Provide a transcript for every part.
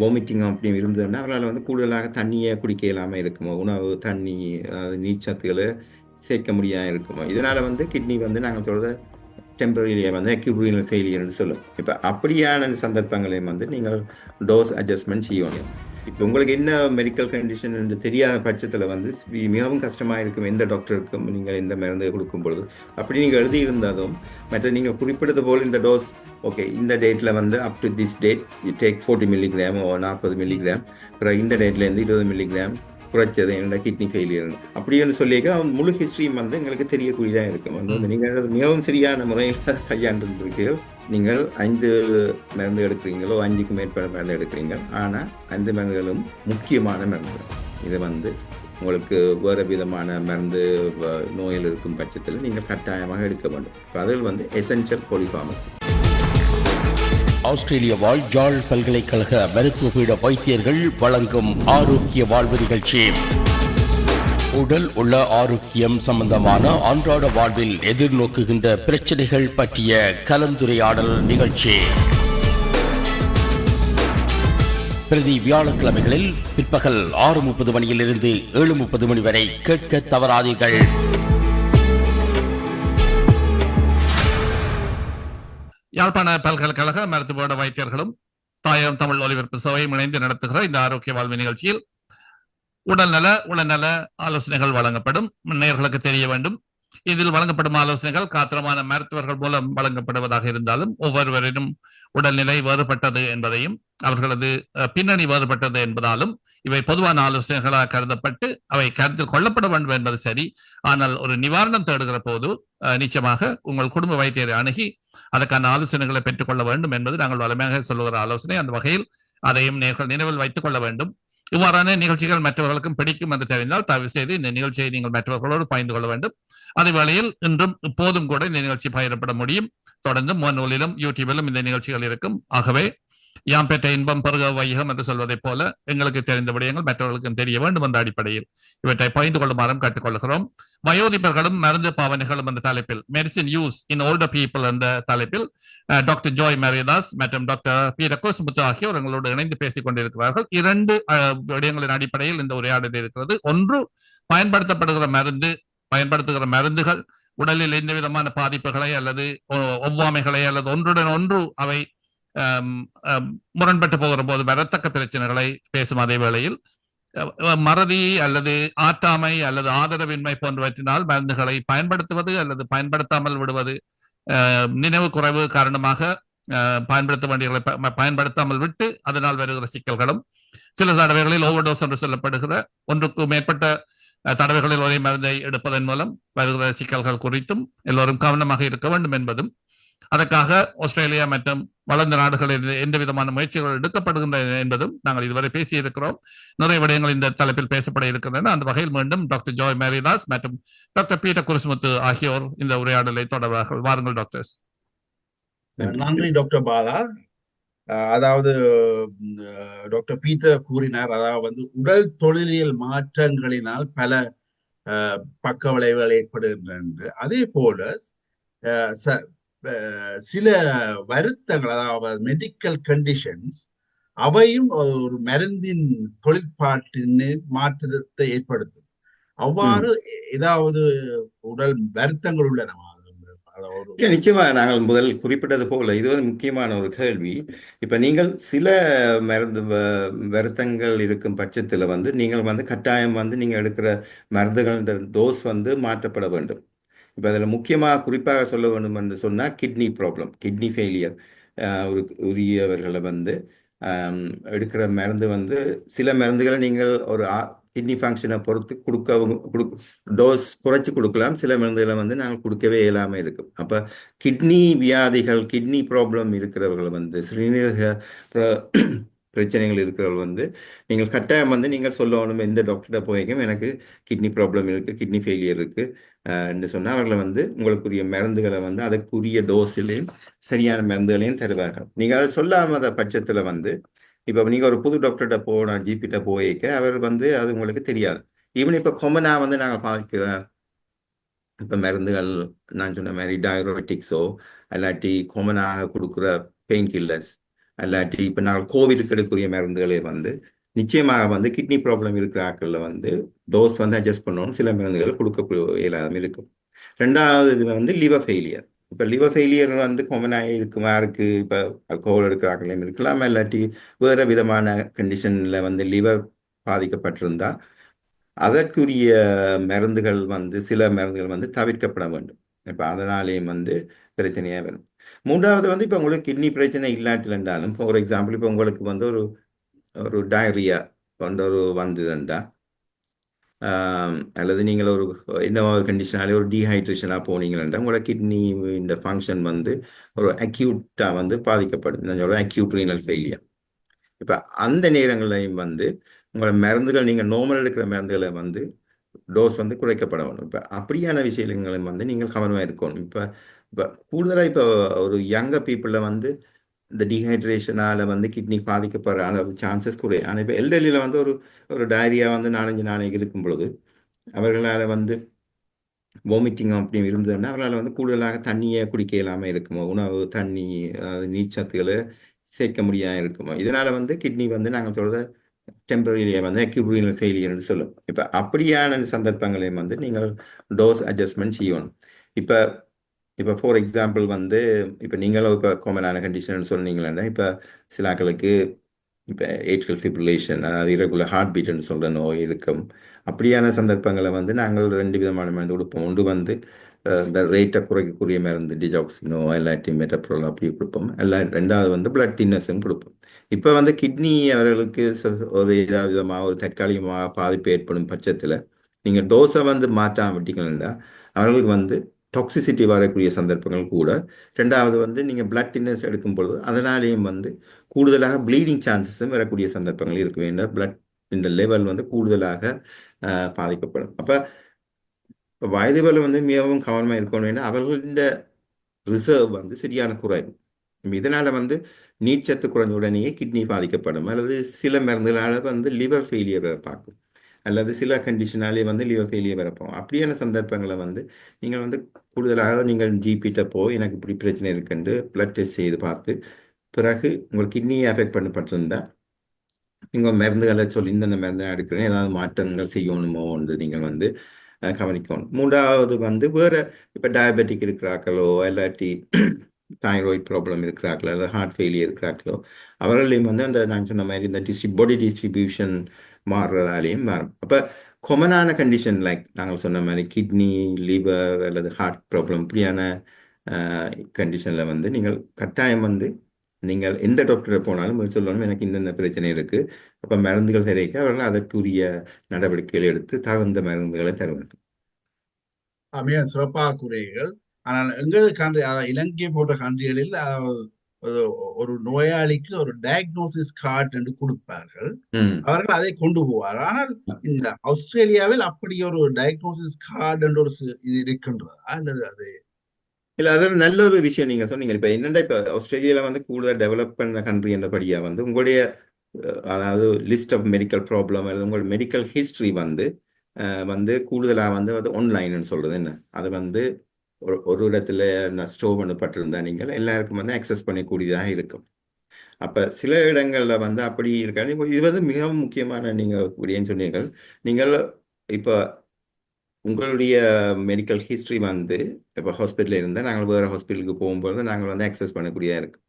Vomiting அப்படி இருந்ததுன்னா அவரால் வந்து கூடுதலாக தண்ணியை குடிக்க இல்லாமல் இருக்குமோ? உணவு தண்ணி அதாவது நீர்ச்சத்துக்களை சேர்க்க முடியாமல் இருக்குமோ? இதனால் வந்து கிட்னி வந்து நாங்கள் சொல்கிறத டெம்பரரியை வந்து அக்யூப்ரீனல் ஃபெயிலியர்னு சொல்லும் இப்போ அப்படியான சந்தர்ப்பங்களையும் வந்து நீங்கள் டோஸ் அட்ஜஸ்ட்மெண்ட் செய்யணும். இப்போ உங்களுக்கு என்ன மெடிக்கல் கண்டிஷன் என்று தெரியாத பட்சத்தில் வந்து மிகவும் கஷ்டமாக இருக்கும் எந்த டாக்டருக்கும் நீங்கள் இந்த மருந்து கொடுக்கும் பொழுது. அப்படி நீங்கள் எழுதியிருந்தாலும் மற்ற நீங்கள் குறிப்பிட்டது போல் இந்த டோஸ் ஓகே இந்த டேட்டில் வந்து up to this date take forty milligram ஓ நாற்பது மில்லிகிராம் அப்புறம் இந்த டேட்லேருந்து இருபது மில்லிகிராம் குறைச்சது என்னோட கிட்னி ஃபெயிலியர் அப்படின்னு சொல்லிக்க முழு ஹிஸ்ட்ரியும் வந்து எங்களுக்கு தெரியக்கூடியதாக இருக்கும். வந்து நீங்கள் அது மிகவும் சரியான முறையில் கையாண்டிருக்கிறீர்கள். நீங்கள் ஐந்து மருந்து எடுக்கிறீங்களோ அஞ்சுக்கு மேற்பட்ட மருந்து எடுக்கிறீங்க. ஆனால் ஐந்து மருந்துகளும் முக்கியமான மருந்துகள் இது வந்து உங்களுக்கு வேறு விதமான மருந்து நோயில் இருக்கும் பட்சத்தில் நீங்கள் கட்டாயமாக எடுக்க வேண்டும். அதில் வந்து எசென்ஷியல் பாலிஃபார்மசி ஆஸ்திரேலிய வாழ் ஜாழ் பல்கலைக்கழக மருத்துவ பீட வைத்தியர்கள் வழங்கும் ஆரோக்கிய வாழ்வு நிகழ்ச்சி. உடல் உள்ள ஆரோக்கியம் சம்பந்தமான அன்றாட வாழ்வில் எதிர்நோக்குகின்ற பிரச்சனைகள் பற்றிய கலந்துரையாடல் நிகழ்ச்சி. பிரதி வியாழக்கிழமைகளில் பிற்பகல் ஆறு முப்பது மணியிலிருந்து ஏழு முப்பது மணி வரை கேட்க தவறாதீர்கள். யாழ்ப்பாண பல்கலைக்கழக மருத்துவ வைத்தியர்களும் தாயம் தமிழ் ஒலிபரப்பு சபையும் இணைந்து நடத்துகிற இந்த ஆரோக்கிய வாழ்வு நிகழ்ச்சியில் உடல்நல உடல்நல ஆலோசனைகள் வழங்கப்படும். நேர்களுக்கு தெரிய வேண்டும். இதில் வழங்கப்படும் ஆலோசனைகள் காத்திரமான மருத்துவர்கள் மூலம் வழங்கப்படுவதாக இருந்தாலும் ஒவ்வொருவரிடம் உடல்நிலை வேறுபட்டது என்பதையும் அவர்களது பின்னணி வேறுபட்டது என்பதாலும் இவை பொதுவான ஆலோசனைகளாக கருதப்பட்டு அவை கருத்தில் கொள்ளப்பட வேண்டும் என்பது சரி. ஆனால் ஒரு நிவாரணம் தேடுகிற போது அஹ், நிச்சயமாக உங்கள் குடும்ப வைத்தியரை அணுகி அதற்கான ஆலோசனைகளை பெற்றுக்கொள்ள வேண்டும் என்பது நாங்கள் வலிமையாக சொல்லுகிற ஆலோசனை. அந்த வகையில் அதையும் நினைவில் வைத்துக் கொள்ள வேண்டும். இவ்வாறான நிகழ்ச்சிகள் மற்றவர்களுக்கும் பிடிக்கும் என்று தெரிந்தால் தயவு செய்து இந்த நிகழ்ச்சியை நீங்கள் மற்றவர்களோடு பகிர்ந்து கொள்ள வேண்டும். அதே வேளையில் இன்றும் இப்போதும் கூட இந்த நிகழ்ச்சி பகிரப்பட முடியும். தொடர்ந்து முன்னூலிலும் யூடியூபிலும் இந்த நிகழ்ச்சிகள் இருக்கும். ஆகவே யாம் பெற்ற இன்பம் பருக வையகம் என்று சொல்வதைப் போல எங்களுக்கு தெரிந்த விடயங்கள் மற்றவர்களுக்கும் தெரிய வேண்டும் என்ற அடிப்படையில் இவற்றை பகிர்ந்து கொள்ளுமாறும் கேட்டுக்கொள்கிறோம் வயோதிபர்களும் மருந்து பாவனைகளும் என்ற தலைப்பில் medicine use in older people என்ற தலைப்பில் டாக்டர் ஜோய் மேரிதாஸ் மற்றும் டாக்டர் பி ரகோஸ்முத்து ஆகியோர் எங்களோடு இணைந்து பேசிக் கொண்டிருக்கிறார்கள். இரண்டு விடயங்களின் அடிப்படையில் இந்த உரையாடல் இருக்கிறது. ஒன்று பயன்படுத்தப்படுகிற மருந்து பயன்படுத்துகிற மருந்துகள் உடலில் எந்த விதமான பாதிப்புகளை அல்லது ஒவ்வாமைகளை அல்லது ஒன்றுடன் ஒன்று அவை முரண்பட்டு போகிற போது வரத்தக்க பிரச்சனைகளை பேசும் அதே வேளையில் மறதி அல்லது ஆற்றாமை அல்லது ஆதரவின்மை போன்றவற்றினால் மருந்துகளை பயன்படுத்துவது அல்லது பயன்படுத்தாமல் விடுவது நினைவு குறைவு காரணமாக பயன்படுத்த வேண்டியவர்களை ப- பயன்படுத்தாமல் விட்டு அதனால் வருகிற சிக்கல்களும் சில தடவைகளில் ஓவர்டோஸ் என்று சொல்லப்படுகிற ஒன்றுக்கு மேற்பட்ட தடவைகளில் ஒரே மருந்தை எடுப்பதன் மூலம் வருகிற சிக்கல்கள் குறித்தும் எல்லோரும் கவனமாக இருக்க வேண்டும் என்பதும் அதற்காக ஆஸ்திரேலியா மற்றும் வளர்ந்த நாடுகளில் எந்த விதமான முயற்சிகள் எடுக்கப்படுகின்றன என்பதும் நாங்கள் இதுவரை பேசியிருக்கிறோம். நிறைய விடயங்கள் இந்த தலைப்பில் பேசப்பட இருக்கின்றன. அந்த வகையில் மீண்டும் டாக்டர் ஜோய் மேரிதாஸ் மற்றும் டாக்டர் பீட்டர் குருசுமுத்து ஆகியோர் இந்த உரையாடலை தொடர்பார்கள் வாருங்கள் டாக்டர்ஸ். நன்றி டாக்டர் பாலா. அதாவது டாக்டர் பீட்டர் கூறினார் அதாவது வந்து உடல் தொழிலியல் மாற்றங்களினால் பல பக்க விளைவுகள் ஏற்படுகின்றன. அதே போல சில வருத்தங்கள் அதாவது மெடிக்கல் கண்டிஷன்ஸ் அவையும் ஒரு மருந்தின் தொழிற்பாட்டின் மாற்றத்தை ஏற்படுத்தும். அவ்வாறு ஏதாவது உடல் வருத்தங்கள் உள்ளனவா? நிச்சயமாக நாங்கள் முதல் குறிப்பிட்டது போல இது வந்து முக்கியமான ஒரு கேள்வி. இப்போ நீங்கள் சில மருந்து வ- வருத்தங்கள் இருக்கும் பட்சத்தில் வந்து நீங்கள் வந்து கட்டாயம் வந்து நீங்கள் எடுக்கிற மருந்துகள் டோஸ் வந்து மாற்றப்பட வேண்டும். இப்போ அதில் முக்கியமாக குறிப்பாக சொல்ல வேண்டும் என்று சொன்னால் கிட்னி ப்ராப்ளம் கிட்னி ஃபெயிலியர். ஒரு உரியவர்களை வந்து எடுக்கிற மருந்து வந்து சில மருந்துகளை நீங்கள் ஒரு கிட்னி ஃபங்க்ஷனை பொறுத்து கொடுக்க கொடு டோஸ் குறைச்சி கொடுக்கலாம். சில மருந்துகளை வந்து நாங்கள் கொடுக்கவே இயலாமல் இருக்கும் அப்போ கிட்னி வியாதிகள் கிட்னி ப்ராப்ளம் இருக்கிறவர்கள் வந்து சிறுநீரக பிரச்சனைகள் இருக்கிறவர்கள் வந்து நீங்கள் கட்டாயம் வந்து நீங்கள் சொல்லணும் எந்த டாக்டர்கிட்ட போய்க்கும் எனக்கு கிட்னி ப்ராப்ளம் இருக்குது கிட்னி ஃபெயிலியர் இருக்குது சொன்னால் அவர்களை வந்து உங்களுக்குரிய மருந்துகளை வந்து அதற்குரிய டோஸிலையும் சரியான மருந்துகளையும் தருவார்கள். நீங்கள் அதை சொல்லாமத பட்சத்தில் வந்து இப்போ நீங்கள் ஒரு புது டாக்டர்கிட்ட போன ஜிபிட்ட போயிக்க அவர் வந்து அது உங்களுக்கு தெரியாது. ஈவன் இப்போ கொமனாக வந்து நாங்கள் பார்க்கிற இப்போ மருந்துகள் நான் சொன்ன மாதிரி டயரோட்டிக்ஸோ இல்லாட்டி கொமனாக கொடுக்குற பெயின் கில்லர்ஸ் அல்லாட்டி இப்போ நாங்கள் கோவிடுக்கு எடுக்கக்கூடிய மருந்துகளே வந்து நிச்சயமாக வந்து கிட்னி ப்ராப்ளம் இருக்கிற ஆட்களில் வந்து டோஸ் வந்து அட்ஜஸ்ட் பண்ணணும் சில மருந்துகள் கொடுக்க இயலாமல் இருக்கும். ரெண்டாவது இது வந்து லிவர் ஃபெயிலியர் இப்போ லிவர் ஃபெயிலியர் வந்து கொமனாக இருக்குமா? இருக்குது இப்போ அல்கோஹால் எடுக்கிற இருக்கலாம். இல்லாட்டி வேறு விதமான கண்டிஷனில் வந்து லிவர் பாதிக்கப்பட்டிருந்தா அதற்குரிய மருந்துகள் வந்து சில மருந்துகள் வந்து தவிர்க்கப்பட வேண்டும். இப்போ அதனாலேயும் வந்து பிரச்சனையாக வரும். மூன்றாவது வந்து இப்போ உங்களுக்கு கிட்னி பிரச்சனை இல்லாட்டில் ஃபார் எக்ஸாம்பிள் இப்போ உங்களுக்கு வந்து ஒரு ஒரு டயரியா கொண்ட ஒரு வந்ததுண்டா அல்லது நீங்கள் ஒரு என்ன மாதிரி கண்டிஷனாலே ஒரு டீஹைட்ரேஷனாக போனீங்கன்னா உங்களோட கிட்னி இந்த ஃபங்க்ஷன் வந்து ஒரு அக்யூட்டாக வந்து பாதிக்கப்படுது நான் சொல்கிறேன் அக்யூட் ரீனல் ஃபெயிலியர் இப்போ அந்த நேரங்களையும் வந்து உங்களோட மருந்துகள் நீங்கள் நார்மல் எடுக்கிற மருந்துகளை வந்து டோஸ் வந்து குறைக்கப்பட வேணும் இப்போ அப்படியான விஷயங்களையும் வந்து நீங்கள் கவனமாக இருக்கணும். இப்போ இப்போ கூடுதலாக இப்போ ஒரு யங்கர் பீப்புளில் வந்து இந்த டீஹைட்ரேஷனால் வந்து கிட்னி பாதிக்கப்படுற அளவு சான்சஸ் குறையும் ஆனால் இப்போ எல்டர்லியில் வந்து ஒரு ஒரு டயரியா வந்து நாலஞ்சு நாளைக்கு இருக்கும் பொழுது அவர்களால் வந்து வாமிட்டிங் அப்படி இருந்ததுன்னா அவர்களால் வந்து கூடுதலாக தண்ணியை குடிக்க இல்லாமல் இருக்குமோ? உணவு தண்ணி அதாவது நீர்ச்சத்துக்களை சேர்க்க முடியாமல் இருக்குமோ? இதனால் வந்து கிட்னி வந்து நாங்கள் சொல்கிறத டெம்பரரியை வந்து அக்யூப்ரீனல் ஃபெயிலியர்னு சொல்லும். இப்போ அப்படியான சந்தர்ப்பங்களையும் வந்து நீங்கள் டோஸ் அட்ஜஸ்ட்மெண்ட் செய்யணும். இப்போ இப்போ ஃபார் எக்ஸாம்பிள் வந்து இப்போ நீங்களும் இப்போ காமனான கண்டிஷன் சொன்னீங்களா இப்போ சில ஆக்களுக்கு இப்போ ஏட்ரல் ஃபிப்ரிலேஷன் அதாவது இரகுலர் ஹார்ட் பீட்னு சொல்கிற நோய் இருக்கும். அப்படியான சந்தர்ப்பங்களை வந்து நாங்கள் ரெண்டு விதமான மருந்து கொடுப்போம். ஒன்று வந்து இந்த ரேட்டை குறைக்கக்கூடிய மருந்து டிஜாக்சினோ இல்லாட்டி மெட்டப்ரோல் அப்படி கொடுப்போம். எல்லா ரெண்டாவது வந்து பிளட் தின்னஸும் கொடுப்போம். இப்போ வந்து கிட்னி அவர்களுக்கு ஒரு ஏதாவது விதமாக ஒரு தற்காலிகமாக பாதிப்பு ஏற்படும் பட்சத்தில் நீங்கள் டோஸை வந்து மாற்றாம விட்டீங்கன்னா அவர்களுக்கு வந்து டாக்ஸிசிட்டி வரக்கூடிய சந்தர்ப்பங்கள் கூட. ரெண்டாவது வந்து நீங்கள் பிளட் தின்னஸ் எடுக்கும் பொழுது அதனாலேயும் வந்து கூடுதலாக ப்ளீடிங் சான்சஸும் வரக்கூடிய சந்தர்ப்பங்கள் இருக்க. வேண்டும் பிளட் இந்த லெவல் வந்து கூடுதலாக பாதிக்கப்படும். அப்போ இப்போ வயதுகள் வந்து மிகவும் கவனமாக இருக்கணும். ஏன்னா அவர்களின் ரிசர்வ் வந்து சரியான குறைவு. இதனால் வந்து நீர்ச்சத்து குறைஞ்ச உடனேயே கிட்னி பாதிக்கப்படும். அல்லது சில மருந்துகளால் வந்து லிவர் ஃபெயிலியர் பார்க்கும். அல்லது சில கண்டிஷனாலே வந்து லிவர் ஃபெயிலியர் வரப்போம். அப்படியான சந்தர்ப்பங்களை வந்து நீங்கள் வந்து கூடுதலாக நீங்கள் ஜிபிட்ட போய் எனக்கு இப்படி பிரச்சனை இருக்குன்னு பிளட் டெஸ்ட் செய்து பார்த்து பிறகு உங்கள் கிட்னியை அஃபெக்ட் பண்ணப்பட்டிருந்தா நீங்கள் மருந்துகளை சொல்லி இந்தந்த மருந்து எடுக்கிறேன் ஏதாவது மாற்றங்கள் செய்யணுமோ என்று நீங்கள் வந்து கவனிக்கணும். மூன்றாவது வந்து வேறு இப்போ டயபெட்டிக் இருக்கிறார்களோ இல்லாட்டி தைராய்ட் ப்ராப்ளம் இருக்கிறார்களோ அல்லது ஹார்ட் ஃபெயிலியர் இருக்கிறார்களோ அவர்களையும் வந்து அந்த நான் சொன்ன மாதிரி இந்த டிஸ்ட்ரி பாடி டிஸ்ட்ரிபியூஷன் மாறுறதாலேயும் மாறும். அப்போ கொமனான கண்டிஷன் லைக் நாங்கள் சொன்ன மாதிரி கிட்னி லிவர் அல்லது ஹார்ட் ப்ராப்ளம் இப்படியான கண்டிஷனில் வந்து நீங்கள் கட்டாயம் வந்து நீங்கள் எந்த டாக்டரை போனாலும் சொல்லணும். எனக்கு இந்தந்த பிரச்சனை இருக்குது அப்போ மருந்துகள் சரியாக அவர்கள் அதற்குரிய நடவடிக்கைகள் எடுத்து தகுந்த மருந்துகளை தர வேண்டும். மிக சிறப்பாக குறைகள் ஆனால் எங்கள் கண்ட்ரி இலங்கை போன்ற கண்ட்ரிகளில் ஒரு நோயாளிக்கு ஒரு டயக்னோசிஸ் கார்டு என்று கொடுப்பார்கள். அவர்கள் அதை கொண்டு போவார். ஆனால் இந்த ஆஸ்திரேலியாவில் அப்படி ஒரு டயக்னோசிஸ் கார்டு என்று ஒரு இது இருக்கின்றதா? அல்லது அது இல்ல அது ஒரு நல்ல ஒரு விஷயம் நீங்க சொன்னீங்க. இப்ப என்னடா இப்ப ஆஸ்திரேலியால வந்து கூடுதல் டெவலப் பண்ண கண்ட்ரி என்றபடியா வந்து உங்களுடைய அதாவது லிஸ்ட் ஆஃப் மெடிக்கல் ப்ராப்ளம் அல்லது உங்களோட மெடிக்கல் ஹிஸ்டரி வந்து வந்து கூடுதலாக வந்து அது ஆன்லைன்னு சொல்றது என்ன? அது வந்து ஒரு ஒரு இடத்துல நான் ஸ்டோவ் பண்ணப்பட்டிருந்தா நீங்கள் எல்லாருக்கும் வந்து அக்சஸ் பண்ணக்கூடியதாக இருக்கும். அப்போ சில இடங்களில் வந்து அப்படி இருக்காது. இது வந்து மிகவும் முக்கியமான நீங்கள் அப்படின்னு சொன்னீர்கள். நீங்கள் இப்போ உங்களுடைய மெடிக்கல் ஹிஸ்ட்ரி வந்து இப்போ ஹாஸ்பிட்டலில் இருந்தால் நாங்கள் வேறு ஹாஸ்பிட்டலுக்கு போகும்போது நாங்கள் வந்து அக்சஸ் பண்ணக்கூடியதாக இருக்கும்.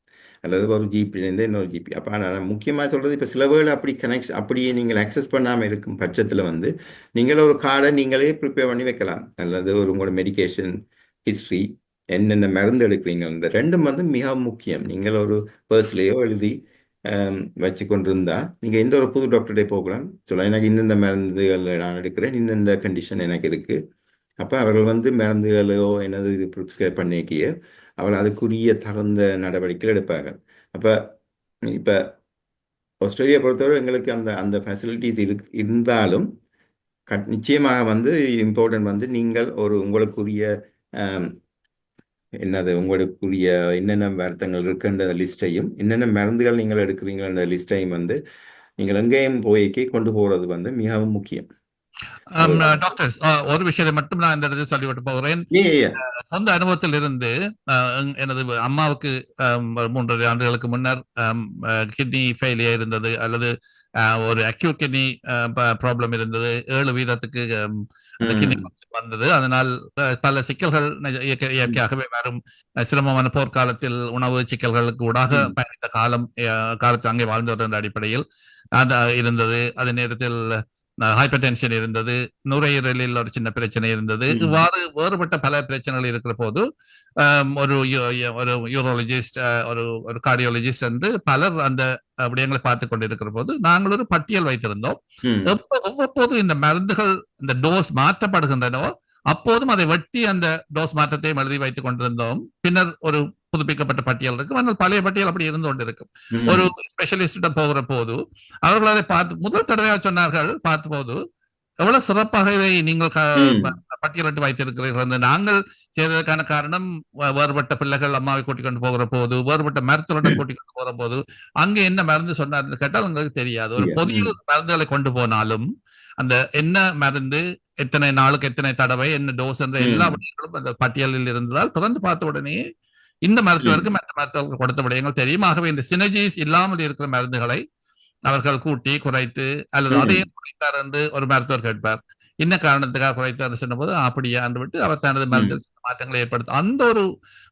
அல்லது ஒரு ஜிபிலேருந்து இன்னொரு ஜிபி அப்போ நான் முக்கியமாக சொல்கிறது இப்போ சில வேர்டு அப்படி கனெக்ஷன் அப்படியே நீங்கள் அக்சஸ் பண்ணாமல் இருக்கும் பட்சத்தில் வந்து நீங்கள் ஒரு கார்டை நீங்களே ப்ரிப்பேர் பண்ணி வைக்கலாம். அல்லது ஒரு உங்களோட மெடிக்கேஷன் ஹிஸ்ட்ரி என்னென்ன மருந்து எடுக்கிறீங்க? இந்த ரெண்டும் வந்து மிக முக்கியம். நீங்கள் ஒரு பர்ஸ்லேயோ எழுதி வச்சு கொண்டிருந்தா நீங்கள் எந்த ஒரு புது டாக்டர்டே போகலாம். சொல்லலாம் எனக்கு இந்தந்த மருந்துகள் நான் எடுக்கிறேன் இந்தந்த கண்டிஷன் எனக்கு இருக்குது அப்போ அவர்கள் வந்து மருந்துகளோ என்னது இது ப்ரிஸ்கிரைப் பண்ணிக்கிய அவள் அதுக்குரிய தகுந்த நடவடிக்கைகள் எடுப்பாங்க அப்போ இப்போ ஆஸ்திரேலியா பொறுத்தவரை எங்களுக்கு அந்த அந்த ஃபெசிலிட்டிஸ் இரு இருந்தாலும் கட் நிச்சயமாக வந்து இம்பார்ட்டன்ட் வந்து நீங்கள் ஒரு உங்களுக்குரிய என்னது உங்களுக்குரிய என்னென்ன வருத்தங்கள் இருக்குன்ற லிஸ்ட்டையும் என்னென்ன மருந்துகள் நீங்கள் எடுக்கிறீங்கன்ற லிஸ்ட்டையும் வந்து நீங்கள் எங்கேயும் போய்க்கு கொண்டு போகிறது வந்து மிகவும் முக்கியம். ஆம், டாக்டர்ஸ் ஆ, ஒரு விஷயத்தை மட்டும் நான் இந்த இடத்தில் சொல்லிவிட்டு போகிறேன் yeah. சொந்த அனுபவத்தில் இருந்து எனது அம்மாவுக்கு அம், ஒரு மூன்றரை ஆண்டுகளுக்கு முன்னர் கிட்னி ஃபெயிலியர் இருந்தது அல்லது ஒரு அக்யூட் கிட்னி ப்ராப்ளம் இருந்தது ஏழு வீதத்துக்கு. கிட்னி வந்தது அதனால் பல சிக்கல்கள் இயற்கையாகவே வரும் சிரமமான போர்க்காலத்தில் உணவு சிக்கல்களுக்கு ஊடாக ம். பயணித்த காலம் அஹ், காலத்தில் அங்கே வாழ்ந்தவர் என்ற அடிப்படையில் அது இருந்தது அதே நேரத்தில் ஹைப்பர் டென்ஷன் இருந்தது நுரையீரலில் ஒரு சின்ன பிரச்சனை இருந்தது. இவ்வாறு வேறுபட்ட பல பிரச்சனைகள் இருக்கிற போது ஒரு ஒரு யூரோலஜிஸ்ட் ஒரு ஒரு கார்டியோலஜிஸ்ட் என்று பலர் அந்த விடயங்களை பார்த்து கொண்டிருக்கிற போது நாங்கள் ஒரு பட்டியல் வைத்திருந்தோம். எவ்வப்போது இந்த மருந்துகள் இந்த டோஸ் மாற்றப்படுகின்றனவோ அப்போதும் அதை வெட்டி அந்த டோஸ் மாற்றத்தையும் எழுதி வைத்துக் கொண்டிருந்தோம். பின்னர் ஒரு புதுப்பிக்கப்பட்ட பட்டியல் இருக்கும் ஆனால் பழைய பட்டியல் அப்படி இருந்து ம். ஒரு ஸ்பெஷலிஸ்டிடம் போகிற போது அவர்கள் அதை பார்த்து முதல் தடவையாக சொன்னார்கள் பார்த்த போது எவ்வளவு சிறப்பாக இதை நீங்கள் பட்டியலிட்டு வைத்திருக்கிறீர்கள் நாங்கள் செய்ததற்கான காரணம் வேறுபட்ட பிள்ளைகள் அம்மாவை கூட்டிக் கொண்டு போகிற போது வேறுபட்ட மருத்துவரிடம் கூட்டிக் கொண்டு போகிற போது அங்க என்ன மருந்து சொன்னார்னு கேட்டால் உங்களுக்கு தெரியாது ஒரு. பொதிய மருந்துகளை கொண்டு போனாலும் அந்த என்ன மருந்து எத்தனை நாளுக்கு எத்தனை தடவை என்ன டோஸ் என்ற. எல்லா விடயங்களும் அந்த பட்டியலில் இருந்தால் திறந்து பார்த்த உடனே இந்த மருத்துவருக்கு மற்ற மருத்துவருக்கு கொடுத்த விடயங்கள் தெரியும். ஆகவே இந்த சினர்ஜிஸ் இல்லாமல் இருக்கிற மருந்துகளை அவர்கள் கூட்டி குறைத்து அல்லது. அதையும் குறைத்தார் என்று ஒரு மருத்துவர் கேட்பார். என்ன காரணத்துக்காக குறைத்தார் சொன்னபோது அப்படியா என்று விட்டு அவர் தனது மருந்து மாற்றங்களை ஏற்படுத்த அந்த ஒரு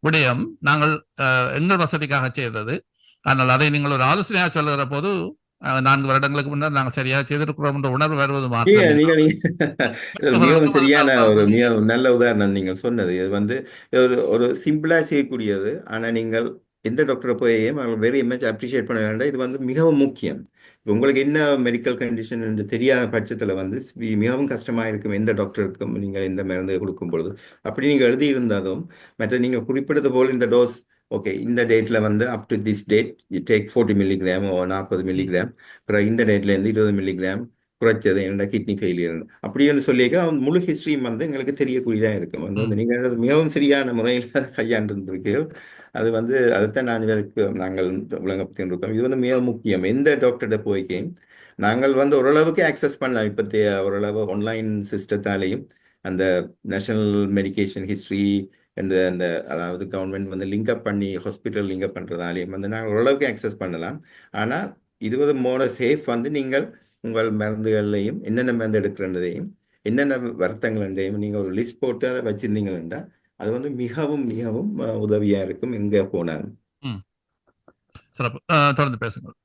விடயம் நாங்கள் எங்கள் வசதிக்காக செய்தது. ஆனால் அதை நீங்கள் ஒரு ஆலோசனையாக சொல்லுகிற போது நான்கு வருடங்களுக்கு முன்னர் நாங்கள் சரியாக செய்திருக்கிறோம் என்ற உணர்வு வருவது சரியான ஒரு மிக நல்ல உதாரணம் நீங்கள் சொன்னது. இது வந்து ஒரு ஒரு சிம்பிளா செய்யக்கூடியது. ஆனா நீங்கள் எந்த டாக்டரை போய் வெரி மச் அப்ரிஷியேட் பண்ண வேண்டாம். இது வந்து மிகவும் முக்கியம். இப்ப உங்களுக்கு என்ன மெடிக்கல் கண்டிஷன் என்று தெரியாத பட்சத்தில் வந்து மிகவும் கஷ்டமாக இருக்கும் எந்த டாக்டருக்கும் நீங்கள் இந்த மருந்து கொடுக்கும் பொழுது. அப்படி நீங்கள் எழுதியிருந்தாலும் மற்ற நீங்கள் குறிப்பிட்டது போல் இந்த டோஸ் ஓகே இந்த டேட்ல வந்து up to this date take forty milligram நாற்பது மில்லிகிராம் அப்புறம் இந்த டேட்லேருந்து இருபது மில்லிகிராம் குறைச்சது என்னோட கிட்னி ஃபெயிலியர் அப்படின்னு சொல்லியிருக்க முழு ஹிஸ்ட்ரியும் வந்து எங்களுக்கு தெரியக்கூடியதாக இருக்கும் வந்து வந்து நீங்கள் அது மிகவும் சரியான முறையில் கையாண்டிருந்திருக்கீர்கள் அது வந்து அதைத்தான் நான் இதற்கு நாங்கள் விளங்கப்படுத்திருக்கோம் இது வந்து மிக முக்கியம். எந்த டாக்டர்கிட்ட போய்க்கு நாங்கள் வந்து ஓரளவுக்கு ஆக்சஸ் பண்ணலாம். இப்போத்தைய ஓரளவு ஆன்லைன் சிஸ்டத்தாலேயும் அந்த நேஷனல் மெடிகேஷன் ஹிஸ்ட்ரி இந்த அந்த அதாவது கவர்மெண்ட் வந்து லிங்க்அப் பண்ணி ஹாஸ்பிட்டல் லிங்க்அப் பண்ணுறதாலேயும் வந்து நாங்கள் ஓரளவுக்கு ஆக்சஸ் பண்ணலாம். ஆனால் இது வந்து மோட சேஃப் வந்து நீங்கள் உங்கள் மருந்துகள்லையும் என்னென்ன மருந்து எடுக்கிறதையும் என்னென்ன வருத்தங்களையும் நீங்கள் ஒரு லிஸ்ட் போட்டு அதை வச்சிருந்தீங்கன்னா அது வந்து மிகவும் மிகவும் அஹ், உதவியா இருக்கும் எங்க போனாலும். சிறப்பு. தொடர்ந்து பேசுங்கள்.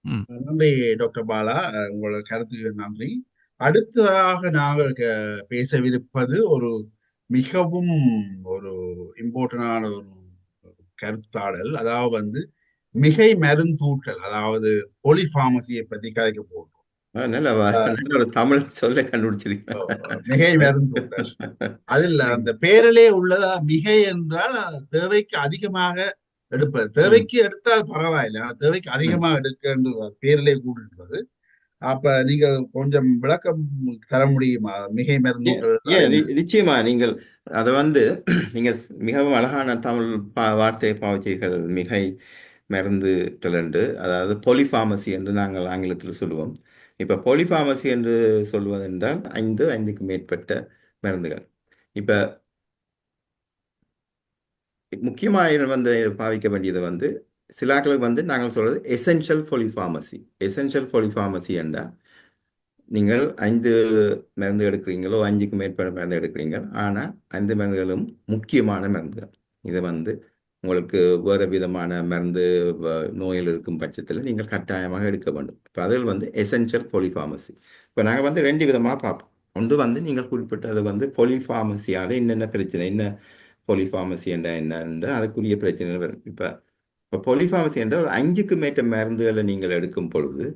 நன்றி டாக்டர் பாலா. உங்களோட கருத்துக்கு நன்றி. அடுத்ததாக நாங்கள் பேசவிருப்பது ஒரு மிகவும் ஒரு இம்பார்ட்டன்டான ஒரு கருத்தாடல். அதாவது வந்து மிகை மருந்தூட்டல். அதாவது பொலிஃபார்மசியை பத்தி கதைக்க ஒரு தமிழ் சொல்ல கண்டுபிடிச்சிருக்கீங்க. மிகை மருந்தூட்டல். அதில் அந்த பேரிலே உள்ளதா மிகை என்றால் தேவைக்கு அதிகமாக எடுப்பது. தேவைக்கு எடுத்தால் பரவாயில்லை. ஆனா தேவைக்கு அதிகமாக எடுக்கின்றது பேரிலே கூடுன்றது அப்ப நீங்க கொஞ்சம் விளக்கம் தர முடியுமா? மிகை நி- நிச்சயமா நீங்கள் அதை வந்து நீங்க மிகவும் அழகான தமிழ் வார்த்தையை பாவிச்சீர்கள் மிகை மருந்து டலண்டு அதாவது பொலிஃபார்மசி என்று நாங்கள் ஆங்கிலத்தில் சொல்லுவோம். இப்ப பொலிஃபார்மசி என்று சொல்வது என்றால் ஐந்து ஐந்துக்கு மேற்பட்ட மருந்துகள். இப்ப முக்கியமாக வந்து பாவிக்க வேண்டியது வந்து சிலாக்களுக்கு வந்து நாங்கள் சொல்றது எசென்ஷியல் பொலிஃபார்மசி எசென்ஷியல் பொலிஃபார்மசி என்றால் நீங்கள் ஐந்து மருந்து எடுக்கிறீங்களோ அஞ்சுக்கு மேற்பட்ட மருந்து எடுக்கிறீங்க ஆனால் ஐந்து மருந்துகளும் முக்கியமான மருந்துகள். இது வந்து உங்களுக்கு வேறு விதமான மருந்து வ- நோயில் இருக்கும் பட்சத்தில் நீங்கள் கட்டாயமாக எடுக்க வேண்டும். இப்போ அதில் வந்து எசென்ஷியல் பொலிஃபார்மசி இப்போ நாங்கள் வந்து ரெண்டு விதமாக பார்ப்போம். ஒன்று வந்து நீங்கள் குறிப்பிட்டது வந்து பொலிஃபார்மசியால் என்னென்ன பிரச்சனை என்ன பொலிஃபார்மசி என்ற என்னன்னு அதுக்குரிய பிரச்சனைகள் வரும். இப்போ இப்போ பொலிஃபார்மசி என்ற ஒரு அஞ்சுக்கு மேற்ற மருந்துகளை நீங்கள் எடுக்கும் பொழுது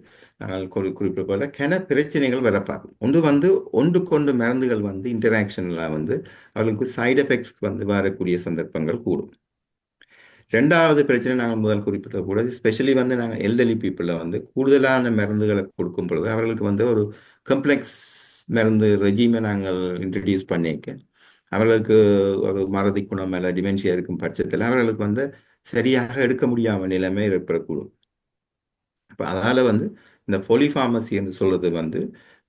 நாங்கள் குறி குறிப்பிட்ட போல கென பிரச்சனைகள் வரப்பாகும் ஒன்று வந்து ஒன்றுக்கொண்டு மருந்துகள் வந்து இன்டராக்ஷன்லாம் வந்து அவர்களுக்கு சைடு எஃபெக்ட்ஸ் வந்து வரக்கூடிய சந்தர்ப்பங்கள் கூடும். ரெண்டாவது பிரச்சனை நாங்கள் முதல் குறிப்பிட்ட கூட ஸ்பெஷலி வந்து நாங்கள் எல்டலி பீப்புளில் வந்து கூடுதலான மருந்துகளை கொடுக்கும் பொழுது அவர்களுக்கு வந்து ஒரு கம்ப்ளெக்ஸ் மருந்து ரெஜிமை நாங்கள் இன்ட்ரடியூஸ் பண்ணிக்க அவர்களுக்கு ஒரு மறதி குணம் மேலே டிமென்ஷியா இருக்கும் பட்சத்தில் அவர்களுக்கு வந்து சரியாக எடுக்க முடியாம நிலைமை ஏற்படக்கூடும். அப்போ அதனால் வந்து இந்த பொலிஃபார்மசி என்று சொல்றது வந்து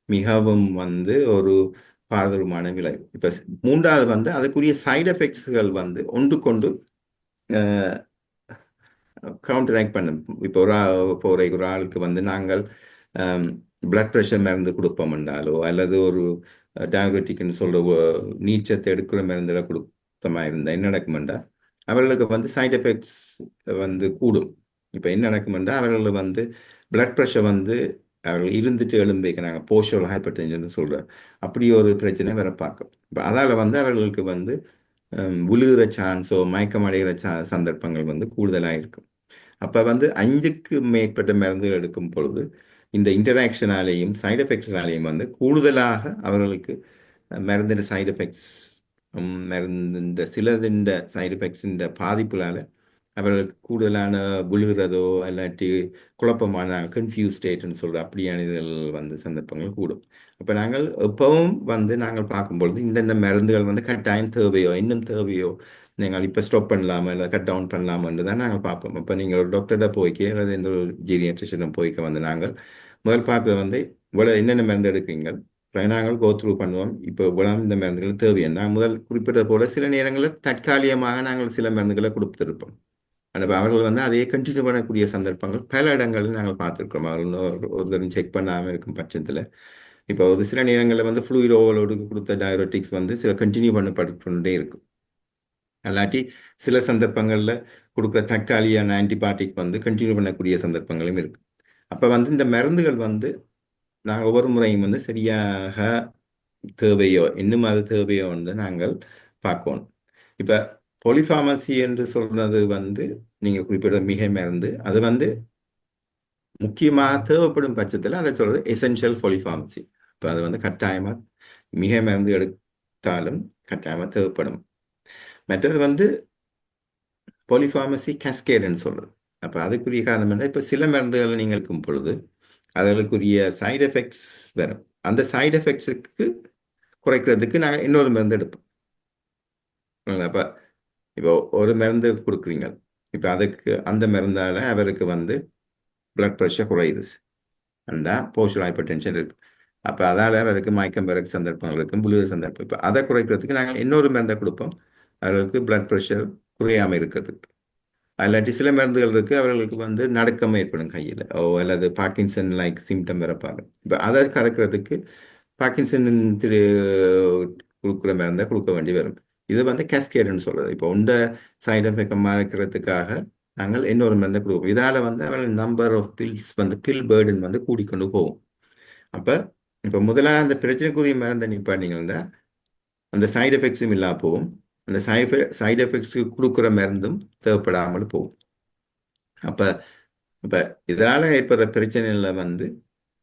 மிகவும் வந்து ஒரு பாதகமான விளைவு. இப்போ மூன்றாவது வந்து அதுக்குரிய சைடு எஃபெக்ட்ஸ்கள் வந்து ஒன்றுக்கொண்டு கவுண்டராக்ட் பண்ணும். இப்போ ஒரு ஆ- இப்போ ஒரு ஒரு ஆளுக்கு வந்து நாங்கள் பிளட் ப்ரெஷர் மருந்து கொடுப்போம் என்றாலோ அல்லது ஒரு டயபெட்டிக்னு சொல்கிற நீச்சத்தை எடுக்கிற மருந்துல கொடுத்தமா இருந்தால் என்ன நடக்குமெண்டா அவர்களுக்கு வந்து சைட் எஃபெக்ட்ஸ் வந்து கூடும். இப்போ என்ன நடக்குமெண்டா அவர்கள் வந்து பிளட் ப்ரெஷர் வந்து அவர்கள் இருந்துட்டு எழும்பிக்கிறாங்க போஷோல் ஹைப்பர் டென்ஷன் சொல்கிறேன் அப்படி ஒரு பிரச்சனை வேற பார்க்கும். இப்போ அதால் வந்து அவர்களுக்கு வந்து விழுகிற சான்ஸோ மயக்கம் அடைகிற சா சந்தர்ப்பங்கள் வந்து கூடுதலாக இருக்கும். அப்போ வந்து அஞ்சுக்கு மேற்பட்ட மருந்துகள் எடுக்கும் பொழுது இந்த இன்டராக்ஷனாலேயும் சைடு எஃபெக்ட்ஸ்னாலேயும் வந்து கூடுதலாக அவர்களுக்கு மருந்தின் சைடு எஃபெக்ட்ஸ் இந்த சிலதிண்ட சைடு எஃபெக்ட்ஸின் பாதிப்புலால் அவர்களுக்கு கூடுதலான விழுகிறதோ இல்லாட்டி குழப்பமான கன்ஃபியூஸ் ஸ்டேட்னு சொல்கிற அப்படியான இதில் வந்து சந்தர்ப்பங்கள் கூடும். அப்போ நாங்கள் எப்பவும் வந்து நாங்கள் பார்க்கும்பொழுது இந்தந்த மருந்துகள் வந்து கட்டாயம் தேவையோ இன்னும் தேவையோ நீங்கள் இப்போ ஸ்டாப் பண்ணலாமா இல்லை கட் டவுன் பண்ணலாமான்னு தான் நாங்கள் பார்ப்போம். இப்போ நீங்கள் ஒரு டாக்டர்கிட்ட போய்க்க அல்லது எந்த ஒரு ஜீரியாட்ரிஷனும் போய்க்க வந்து நாங்கள் முதல் பார்க்குறது வந்து இவ்வளோ என்னென்ன மருந்து எடுக்கிறீங்க நாங்கள் கோத்ரூ பண்ணுவோம். இப்போ இவ்வளோ இந்த மருந்துகள் தேவை. நான் முதல் குறிப்பிட்டது போல சில நேரங்களில் தற்காலிகமாக நாங்கள் சில மருந்துகளை கொடுத்துருப்போம். ஆனால் அவர்கள் வந்து அதையே கண்டினியூ பண்ணக்கூடிய சந்தர்ப்பங்கள் பல இடங்களில் நாங்கள் பார்த்துருக்கோம் அவர்கள் ஒருத்தரும் ஒரு செக் பண்ணாமல் இருக்கும் பட்சத்தில். இப்போ ஒரு சில நேரங்களில் வந்து ஃப்ளூயிட் ஓவலோடு கொடுத்த டயபெட்டிக்ஸ் வந்து சில கண்டினியூ பண்ணப்பட்டுக்கொண்டே இருக்கும். அல்லாட்டி சில சந்தர்ப்பங்களில் கொடுக்குற தற்காலியான ஆன்டிபயோட்டிக் வந்து கண்டினியூ பண்ணக்கூடிய சந்தர்ப்பங்களும் இருக்குது அப்போ வந்து இந்த மருந்துகள் வந்து நாங்கள் ஒவ்வொரு முறையும் வந்து சரியாக தேவையோ இன்னும் அது தேவையோ வந்து நாங்கள் பார்ப்போம். இப்போ பொலிஃபார்மசி என்று சொல்றது வந்து நீங்கள் குறிப்பிட்ட மிகை மருந்து அது வந்து முக்கியமாக தேவைப்படும் பட்சத்தில் அதை சொல்றது எசென்ஷியல் பொலிஃபார்மசி இப்போ அது வந்து கட்டாயமாக மிகை மருந்து எடுத்தாலும் கட்டாயமாக தேவைப்படும். மற்றது வந்து பொலிஃபார்மசி கேஸ்கேடுன்னு சொல்றது. அப்போ அதுக்குரிய காரணம் என்ன? இப்போ சில மருந்துகளை நீங்கள் இருக்கும் பொழுது அதற்குரிய சைடு எஃபெக்ட்ஸ் வரும் அந்த சைடு எஃபெக்ட்ஸுக்கு குறைக்கிறதுக்கு நாங்கள் இன்னொரு மருந்து எடுப்போம் அப்போ இப்போ ஒரு மருந்து கொடுக்குறீங்க. இப்போ அதுக்கு அந்த மருந்தால் அவருக்கு வந்து பிளட் ப்ரெஷர் குறையுது. அந்த போஸ்டல் ஹைப்பர் டென்ஷன் இருக்கு. அப்போ அதால் அவருக்கு மயக்கம் பிறகு சந்தர்ப்பங்கள் இருக்கும் சந்தர்ப்பம் இப்போ அதை குறைக்கிறதுக்கு நாங்கள் இன்னொரு மருந்தை கொடுப்போம். அவர்களுக்கு பிளட் ப்ரெஷர் குறையாமல் இருக்கிறதுக்கு. அல்லாட்டி சில மருந்துகள் இருக்குது அவர்களுக்கு வந்து நடுக்கம் ஏற்படும் கையில். ஓ அல்லது பார்க்கின்சன் லைக் சிம்டம் வரப்பாங்க இப்போ அதை கறக்கிறதுக்கு பார்க்கின்சன் திரு கொடுக்குற மருந்தை கொடுக்க வேண்டி வரும். இது வந்து கேஸ்கேடுன்னு சொல்கிறது இப்போ உண்ட சைடு எஃபெக்ட் மறைக்கிறதுக்காக நாங்கள் இன்னொரு மருந்தை கொடுப்போம். இதனால் வந்து அவர்கள் நம்பர் ஆஃப் பில்ஸ் வந்து பில் பேர்டன் வந்து கூடிக்கொண்டு போகும். அப்போ இப்போ முதலாக அந்த பிரச்சனைக்குரிய மருந்தை நிப்பாட்டிங்கன்னா அந்த சைடு எஃபெக்ட்ஸும் இல்லாமல் போகும். அந்த சைடு சைடு எஃபெக்ட்ஸுக்கு கொடுக்குற மருந்தும் தேவைப்படாமல் போகும். அப்போ இப்போ இதனால் ஏற்படுற பிரச்சனையில் வந்து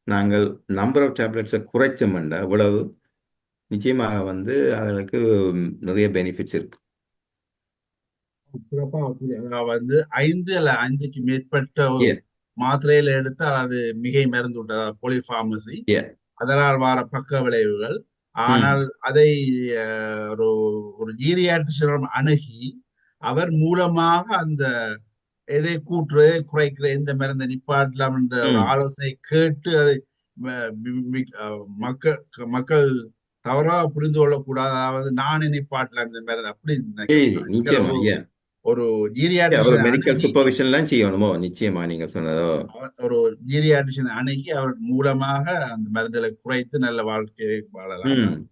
நாங்கள் நம்பர் ஆஃப் டேப்லெட்ஸை குறைச்சோம்னா இவ்வளவு நிச்சயமாக வந்து அதற்கு நிறைய பெனிஃபிட்ஸ் இருக்கு. வந்து ஐந்து அல்ல அஞ்சுக்கு மேற்பட்ட. மாத்திரையில எடுத்து அதாவது மிகை மருந்து விட்டு அதாவது பொலிஃபார்மசி Yeah. அதனால் வர பக்க விளைவுகள். ஆனால் அதை ஒரு ஒரு ஜீரியாட்ரிஷனம் அணுகி அவர் மூலமாக அந்த எதை கூட்டுறது குறைக்கிற எந்த மருந்தை நிப்பாட்டலாம் என்ற. ஆலோசனை கேட்டு அதை மக்கள் மக்கள் தவறாக புரிந்து கொள்ளக்கூடாது. அதாவது நானே நிப்பாட்டலாம் இந்த மருந்து அப்படி ஒரு- ஜீரியாட்ரிஷன் மெடிக்கல் சூப்பர்விஷன்லாம் செய்யணுமோ? நிச்சயமா நீங்க சொன்னதோ? அவர் ஒரு ஜீரியாட்ரிஷன் அணுகி அவர் மூலமாக அந்த மருந்துகளை குறைத்து நல்ல வாழ்க்கையை வாழலாம்.